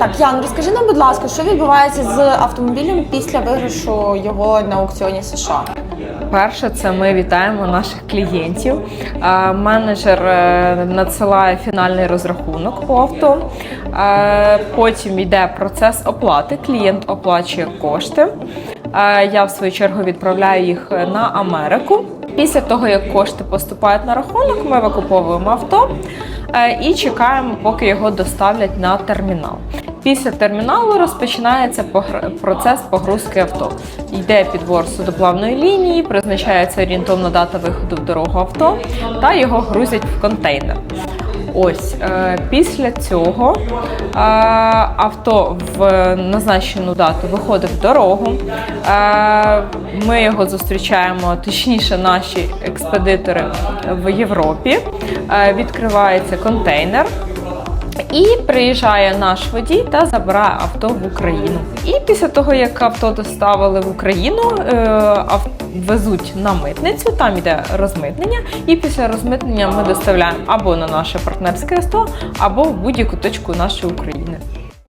Так, Ян, розкажи нам, будь ласка, що відбувається з автомобілем після виграшу його на аукціоні США? Перше, це ми вітаємо наших клієнтів. Менеджер е, надсилає фінальний розрахунок по авто. Потім йде процес оплати. Клієнт оплачує кошти. Я в свою чергу відправляю їх на Америку. Після того, як кошти поступають на рахунок, ми викуповуємо авто е, і чекаємо, поки його доставлять на термінал. Після терміналу розпочинається процес погрузки авто. Йде підбор судоплавної лінії, призначається орієнтовна дата виходу в дорогу авто та його грузять в контейнер. Ось е, після цього е, авто в назначену дату виходить в дорогу. Е, ми його зустрічаємо, точніше, наші експедитори в Європі. Відкривається контейнер. І приїжджає наш водій та забирає авто в Україну. І після того, як авто доставили в Україну, е, везуть на митницю, там йде розмитнення, і після розмитнення ми доставляємо або на наше партнерське авто, або в будь-яку точку нашої України.